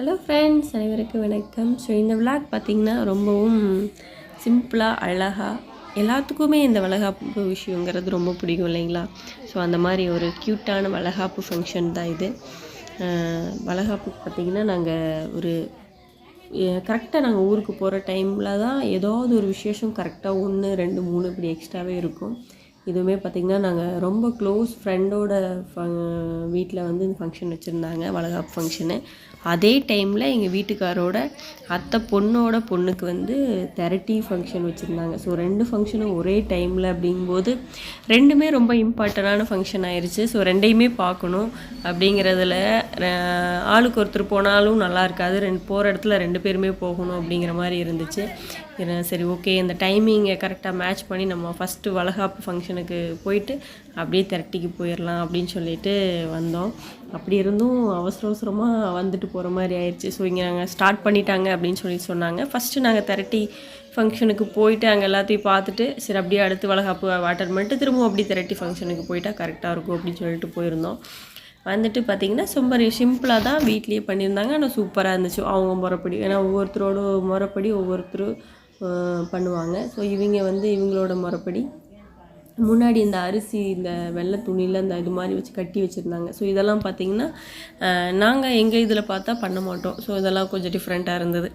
Hello friends அனைவருக்கும் வணக்கம். So இந்த விளாக் பார்த்திங்கன்னா ரொம்பவும் சிம்பிளாக அழகாக எல்லாத்துக்குமே இந்த வளகாப்பு விஷயங்கிறது ரொம்ப பிடிக்கும் இல்லைங்களா? ஸோ அந்த மாதிரி ஒரு க்யூட்டான வளகாப்பு ஃபங்க்ஷன் தான் இது. வளகாப்புக்கு பார்த்திங்கன்னா நாங்கள் ஒரு கரெக்டாக நாங்கள் ஊருக்கு போகிற டைமில் தான் ஏதாவது ஒரு விசேஷம் கரெக்டாக ஒன்று ரெண்டு மூணு இப்படி எக்ஸ்ட்ராவே இருக்கும். இதுவுமே பார்த்திங்கன்னா நாங்கள் ரொம்ப க்ளோஸ் ஃப்ரெண்டோட வீட்டில் வந்து இந்த ஃபங்க்ஷன் வச்சுருந்தாங்க வளகாப்பு ஃபங்க்ஷனு அதே டைமில் எங்கள் வீட்டுக்காரோட அத்தை பொண்ணோட பொண்ணுக்கு வந்து தெரட்டி ஃபங்க்ஷன் வச்சுருந்தாங்க. ஸோ ரெண்டு ஃபங்க்ஷனும் ஒரே டைமில் அப்படிங்கும்போது ரெண்டுமே ரொம்ப இம்பார்ட்டண்டான ஃபங்க்ஷன் ஆயிடுச்சு ஸோ ரெண்டையுமே பார்க்கணும் அப்படிங்கிறதுல ஆளுக்கு ஒருத்தர் போனாலும் நல்லா இருக்காது. ரெண்டு போகிற இடத்துல ரெண்டு பேருமே போகணும் அப்படிங்கிற மாதிரி இருந்துச்சு. சரி ஓகே இந்த டைமிங்கை கரெக்டாக மேட்ச் பண்ணி நம்ம ஃபஸ்ட்டு வளகாப்பு ஃபங்க்ஷனுக்கு போயிட்டு அப்படியே திரட்டிக்கு போயிடலாம் அப்படின்னு சொல்லிட்டு வந்தோம். அப்படி இருந்தும் அவசர அவசரமாக வந்துட்டு போகிற மாதிரி ஆயிடுச்சு. ஸோ இங்கே நாங்கள் ஸ்டார்ட் பண்ணிட்டாங்க அப்படின்னு சொல்லி சொன்னாங்க. ஃபஸ்ட்டு நாங்கள் திரட்டி ஃபங்க்ஷனுக்கு போயிட்டு அங்கே எல்லாத்தையும் பார்த்துட்டு சரி அப்படியே அடுத்து வளகாப்பு வாட்டர் பண்ணிட்டு திரும்பவும் அப்படி திரட்டி ஃபங்க்ஷனுக்கு போயிட்டால் கரெக்டாக இருக்கும் அப்படின்னு சொல்லிட்டு போயிருந்தோம். வந்துட்டு பார்த்தீங்கன்னா ரொம்ப சிம்பிளாக தான் வீட்லேயே பண்ணியிருந்தாங்க. ஆனால் சூப்பராக இருந்துச்சு. அவங்க முறைப்படி ஏன்னா ஒவ்வொருத்தரோட முறைப்படி ஒவ்வொருத்தரும் பண்ணுவாங்க. ஸோ இவங்க வந்து இவங்களோட முறைப்படி முன்னாடி இந்த அரிசி இந்த வெள்ளை துணியில் இந்த இது மாதிரி வச்சு கட்டி வச்சுருந்தாங்க. ஸோ இதெல்லாம் பார்த்திங்கன்னா நாங்கள் எங்கள் இதில் பார்த்தா பண்ண மாட்டோம். ஸோ இதெல்லாம் கொஞ்சம் டிஃப்ரெண்ட்டாக இருந்தது.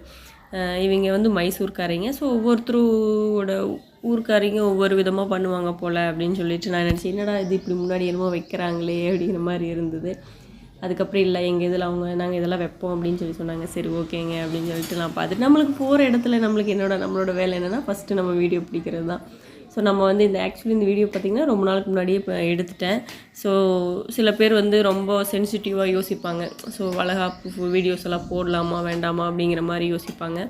இவங்க வந்து மைசூர்காரங்க. ஸோ ஒவ்வொருத்தரோட ஊருக்காரங்க ஒவ்வொரு விதமாக பண்ணுவாங்க போல் அப்படின்னு சொல்லிட்டு நான் நினச்சேன். என்னடா இது இப்படி முன்னாடி என்னமோ வைக்கிறாங்களே அப்படிங்கிற மாதிரி இருந்தது. அதுக்கப்புறம் இல்லை எங்கள் இதில் அவங்க நாங்கள் இதெல்லாம் வைப்போம் அப்படின்னு சொல்லி சொன்னாங்க. சரி ஓகேங்க அப்படின்னு சொல்லிட்டு நான் பார்த்துட்டு நம்மளுக்கு போகிற இடத்துல நம்மளுக்கு என்னோட நம்மளோட வேலை என்னென்னா ஃபஸ்ட்டு நம்ம வீடியோ பிடிக்கிறது தான் ஸோ நம்ம வந்து இந்த ஆக்சுவலி இந்த வீடியோ பார்த்திங்கன்னா ரொம்ப நாளுக்கு முன்னாடியே இப்போ எடுத்துட்டேன். ஸோ சில பேர் வந்து ரொம்ப சென்சிட்டிவாக யோசிப்பாங்க. ஸோ வளகாப்பு வீடியோஸ் எல்லாம் போடலாமா வேண்டாமா அப்படிங்கிற மாதிரி யோசிப்பாங்க.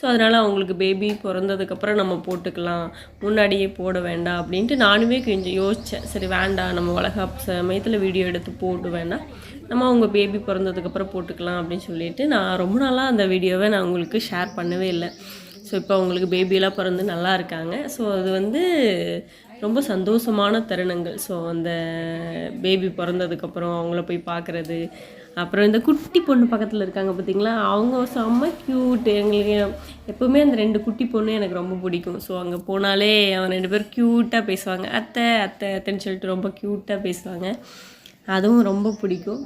ஸோ அதனால் அவங்களுக்கு பேபி பிறந்ததுக்கப்புறம் நம்ம போட்டுக்கலாம். முன்னாடியே போட வேண்டாம் அப்படின்ட்டு நானுமே கொஞ்சம் யோசித்தேன் சரி வேண்டாம். நம்ம வளகாப்பு சமயத்தில் வீடியோ எடுத்து போட்டு வேண்டாம் நம்ம அவங்க பேபி பிறந்ததுக்கப்புறம் போட்டுக்கலாம் அப்படின்னு சொல்லிட்டு நான் ரொம்ப நாளாக அந்த வீடியோவை நான் உங்களுக்கு ஷேர் பண்ணவே இல்லை. ஸோ இப்போ அவங்களுக்கு பேபியெல்லாம் பிறந்து நல்லா இருக்காங்க. ஸோ அது வந்து ரொம்ப சந்தோஷமான தருணங்கள். ஸோ அந்த பேபி பிறந்ததுக்கப்புறம் அவங்கள போய் பார்க்குறது அப்புறம் இந்த குட்டி பொண்ணு பக்கத்தில் இருக்காங்க பார்த்தீங்களா அவங்க செம்ம க்யூட் எங்களுக்கு எப்போவுமே அந்த ரெண்டு குட்டி பொண்ணு எனக்கு ரொம்ப பிடிக்கும். ஸோ அங்கே போனாலே அவன் ரெண்டு பேரும் க்யூட்டாக பேசுவாங்க. அத்தை அத்தை அத்தைன்னு சொல்லிட்டு ரொம்ப க்யூட்டாக பேசுவாங்க. அதுவும் ரொம்ப பிடிக்கும்.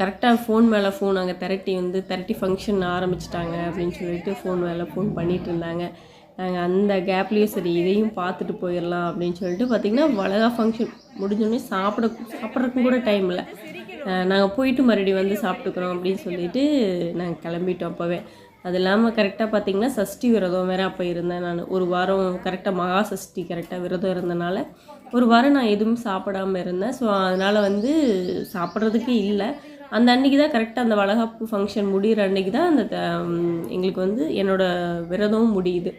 கரெக்டாக ஃபோன் மேலே ஃபோன் அங்கே திரட்டி வந்து திரட்டி ஃபங்க்ஷன் ஆரம்பிச்சிட்டாங்க அப்படின்னு சொல்லிட்டு ஃபோன் மேலே ஃபோன் பண்ணிகிட்டு இருந்தாங்க. நாங்கள் அந்த கேப்லேயும் சரி இதையும் பார்த்துட்டு போயிடலாம் அப்படின்னு சொல்லிட்டு பார்த்திங்கன்னா வளகா ஃபங்க்ஷன் முடிஞ்சோடனே சாப்பிட சாப்பிட்றதுக்கும் கூட டைம் இல்லை. நாங்கள் போயிட்டு மறுபடியும் வந்து சாப்பிட்டுக்குறோம் அப்படின்னு சொல்லிட்டு நாங்கள் கிளம்பிட்டோம் அப்போவே. அது இல்லாமல் கரெக்டாக பார்த்தீங்கன்னா சஷ்டி விரதம் வேறு அப்போ இருந்தேன் நான். ஒரு வாரம் கரெக்டாக மகா சஷ்டி கரெக்டாக விரதம் இருந்தனால ஒரு வாரம் நான் எதுவும் சாப்பிடாம இருந்தேன். ஸோ அதனால் வந்து சாப்பிட்றதுக்கு இல்லை. அந்த அன்னைக்கு தான் கரெக்டாக அந்த வளகாப்பு ஃபங்க்ஷன் முடிகிற அன்றைக்கி தான் அந்த த- எங்களுக்கு வந்து என்னோடய விரதமும் முடியுது.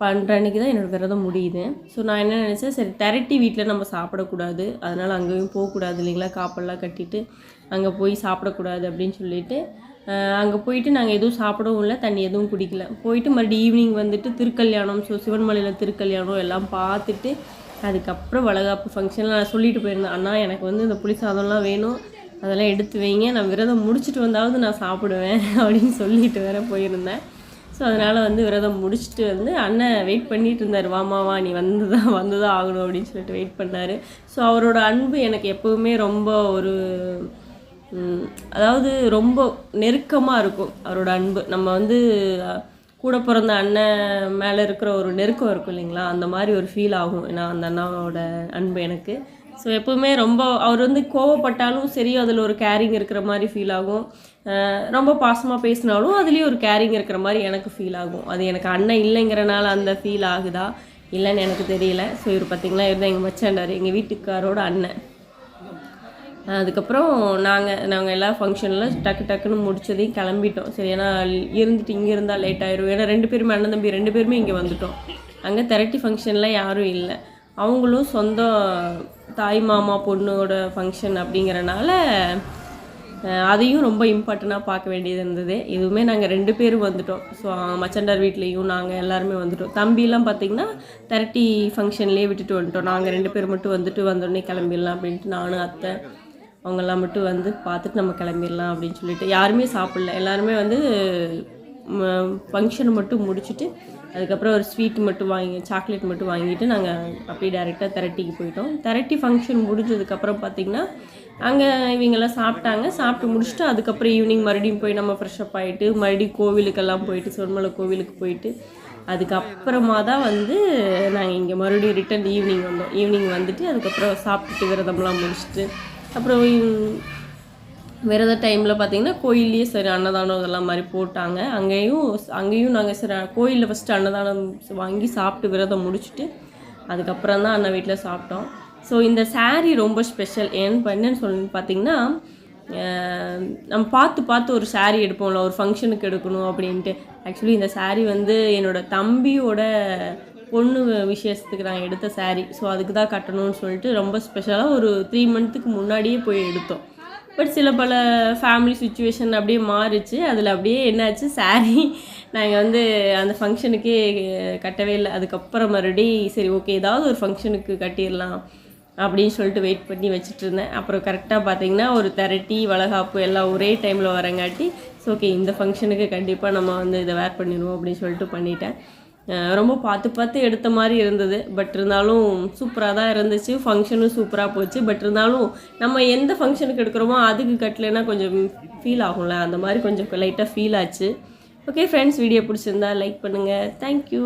பண்ணுற அன்றைக்கி தான் என்னோடய விரதம் முடியுது. ஸோ நான் என்ன நினச்சேன் சரி திரட்டி வீட்டில் நம்ம சாப்பிடக்கூடாது. அதனால் அங்கேயும் போகக்கூடாது இல்லைங்களா? காப்பெல்லாம் கட்டிட்டு. அங்கே போய் சாப்பிடக்கூடாது அப்படின்னு சொல்லிட்டு அங்கே போயிட்டு நாங்கள் எதுவும் சாப்பிடவும் இல்லை தண்ணி எதுவும் குடிக்கல. போயிட்டு மறுபடியும் ஈவினிங் வந்துட்டு திருக்கல்யாணம் ஸோ சிவன்மலையில் திருக்கல்யாணம் எல்லாம் பார்த்துட்டு அதுக்கப்புறம் வளகாப்பு ஃபங்க்ஷனில் நான் சொல்லிட்டு போயிருந்தேன். அண்ணா எனக்கு வந்து இந்த புளி சாதம்லாம் வேணும். அதெல்லாம் எடுத்து வைங்க. நான் விரதம் முடிச்சுட்டு வந்தாவது நான் சாப்பிடுவேன் அப்படின்னு சொல்லிட்டு வேற போயிருந்தேன். ஸோ அதனால் வந்து விரதம் முடிச்சுட்டு வந்து அண்ணன் வெயிட் பண்ணிட்டு இருந்தார். வாமா வா நீ வந்து தான் வந்து தான் ஆகணும் அப்படின்னு சொல்லிட்டு வெயிட் பண்ணார். ஸோ அவரோட அன்பு எனக்கு எப்போவுமே ரொம்ப ஒரு அதாவது ரொம்ப நெருக்கமாக இருக்கும் அவரோட அன்பு. நம்ம வந்து கூட பிறந்த அண்ணன் மேலே இருக்கிற ஒரு நெருக்கம் இருக்கும் இல்லைங்களா? அந்த மாதிரி ஒரு ஃபீல் ஆகும். ஏன்னா அந்த அண்ணாவோட அன்பு எனக்கு. ஸோ எப்போவுமே ரொம்ப அவர் வந்து கோவப்பட்டாலும் சரி அதில் ஒரு கேரிங் இருக்கிற மாதிரி ஃபீல் ஆகும். ரொம்ப பாசமாக பேசினாலும் அதுலேயும் ஒரு கேரிங் இருக்கிற மாதிரி எனக்கு ஃபீல் ஆகும். அது எனக்கு அண்ணன் இல்லைங்கிறனால அந்த ஃபீல் ஆகுதா? இல்லைன்னு எனக்கு தெரியல. ஸோ இவர் பார்த்திங்கன்னா இவர் எங்கள் மச்சாண்டார் எங்கள் வீட்டுக்காரோட அண்ணன். அதுக்கப்புறம் நாங்கள் நாங்கள் எல்லா ஃபங்க்ஷனில் டக்கு டக்குன்னு முடிச்சதையும் கிளம்பிட்டோம். சரி ஏன்னா இருந்துட்டு இங்கே இருந்தால் லேட் ஆயிரும். ஏன்னா ரெண்டு பேருமே அண்ணன் தம்பி ரெண்டு பேருமே இங்கே வந்துட்டோம். அங்கே திரட்டி ஃபங்க்ஷனில் யாரும் இல்லை. அவங்களும் சொந்த தாய் மாமா பொண்ணோட ஃபங்க்ஷன் அப்படிங்கிறனால அதையும் ரொம்ப இம்பார்ட்டண்ட்டாக பார்க்க வேண்டியது இருந்தது. இதுவுமே நாங்கள் ரெண்டு பேரும் வந்துட்டோம். ஸோ மச்சண்டார் வீட்லேயும் நாங்கள் எல்லாருமே வந்துட்டோம். தம்பிலாம் பார்த்திங்கன்னா திரட்டி ஃபங்க்ஷன்லேயே விட்டுட்டு வந்துட்டோம். நாங்கள் ரெண்டு பேர் மட்டும் வந்துட்டு வந்தோடனே கிளம்பிடலாம் அப்படின்ட்டு நானும் அத்தை அவங்கெல்லாம் மட்டும் வந்து பார்த்துட்டு நம்ம கிளம்பிடலாம் அப்படின்னு சொல்லிட்டு யாருமே சாப்பிடல. எல்லாருமே வந்து ஃபங்க்ஷன் மட்டும் முடிச்சுட்டு அதுக்கப்புறம் ஒரு ஸ்வீட் மட்டும் வாங்கி சாக்லேட் மட்டும் வாங்கிட்டு நாங்கள் அப்படியே டேரெக்டாக திரட்டிக்கு போயிட்டோம். திரட்டி ஃபங்க்ஷன் முடிஞ்சதுக்கப்புறம் பார்த்திங்கன்னா அங்கே இவங்கெல்லாம் சாப்பிட்டாங்க. சாப்பிட்டு முடிச்சுட்டு அதுக்கப்புறம் ஈவினிங் மறுபடியும் போய் நம்ம ஃப்ரெஷ்அப் ஆகிட்டு மறுபடியும் கோவிலுக்கெல்லாம் போயிட்டு சொர்மலை கோவிலுக்கு போயிட்டு அதுக்கப்புறமா தான் வந்து நாங்கள் இங்கே மறுபடியும் ரிட்டன் ஈவினிங் வந்தோம். ஈவினிங் வந்துட்டு அதுக்கப்புறம் சாப்பிட்டுட்டு விரதம்லாம் முடிச்சுட்டு அப்புறம் விரத டைமில் பார்த்தீங்கன்னா கோயில்லேயே சரி அன்னதானம் இதெல்லாம் மாதிரி போட்டாங்க. அங்கேயும் அங்கேயும் நாங்கள் சரி கோயிலில் ஃபஸ்ட்டு அன்னதானம் வாங்கி சாப்பிட்டு விரதம் முடிச்சுட்டு அதுக்கப்புறம் தான் அண்ணன் வீட்டில் சாப்பிட்டோம். ஸோ இந்த சாரீ ரொம்ப ஸ்பெஷல் ஏன்னு என்னன்னு சொல்லி பார்த்தீங்கன்னா நம்ம பார்த்து பார்த்து ஒரு சாரீ எடுப்போம்ல ஒரு ஃபங்க்ஷனுக்கு எடுக்கணும் அப்படின்ட்டு. ஆக்சுவலி இந்த சாரீ வந்து என்னோட தம்பியோட பொண்ணு விசேஷத்துக்கு நான் எடுத்த சாரீ ஸோ அதுக்கு தான் கட்டணும்னு சொல்லிட்டு ரொம்ப ஸ்பெஷலாக ஒரு த்ரீ மந்த்துக்கு முன்னாடியே போய் எடுத்தோம். பட் சில பல ஃபேமிலி சுச்சுவேஷன் அப்படியே மாறிச்சு. அதில் அப்படியே என்னாச்சு? saree நாங்கள் வந்து அந்த ஃபங்க்ஷனுக்கே கட்டவே இல்லை. அதுக்கப்புறம் மறுபடி சரி ஓகே ஏதாவது ஒரு ஃபங்க்ஷனுக்கு கட்டிடலாம் அப்படின்னு சொல்லிட்டு வெயிட் பண்ணி வச்சுட்டு இருந்தேன். அப்புறம் கரெக்டாக பார்த்தீங்கன்னா ஒரு திரட்டி வளகாப்பு எல்லாம் ஒரே டைமில் வரங்காட்டி ஸோ ஓகே இந்த ஃபங்க்ஷனுக்கு கண்டிப்பாக நம்ம வந்து இதை வேர் பண்ணிடுவோம் அப்படின்னு சொல்லிட்டு பண்ணிட்டேன். ரொம்ப பார்த்து பார்த்து எடுத்த மாதிரி இருந்தது. பட் இருந்தாலும் சூப்பராக தான் இருந்துச்சு. ஃபங்க்ஷனும் சூப்பராக போச்சு. பட் இருந்தாலும் நம்ம எந்த ஃபங்க்ஷனுக்கு எடுக்கிறோமோ அதுக்கு கட்டலைன்னா கொஞ்சம் ஃபீல் ஆகும்ல. அந்த மாதிரி கொஞ்சம் லைட்டாக ஃபீல் ஆச்சு. ஓகே ஃப்ரெண்ட்ஸ் வீடியோ பிடிச்சிருந்தா லைக் பண்ணுங்கள் தேங்க்யூ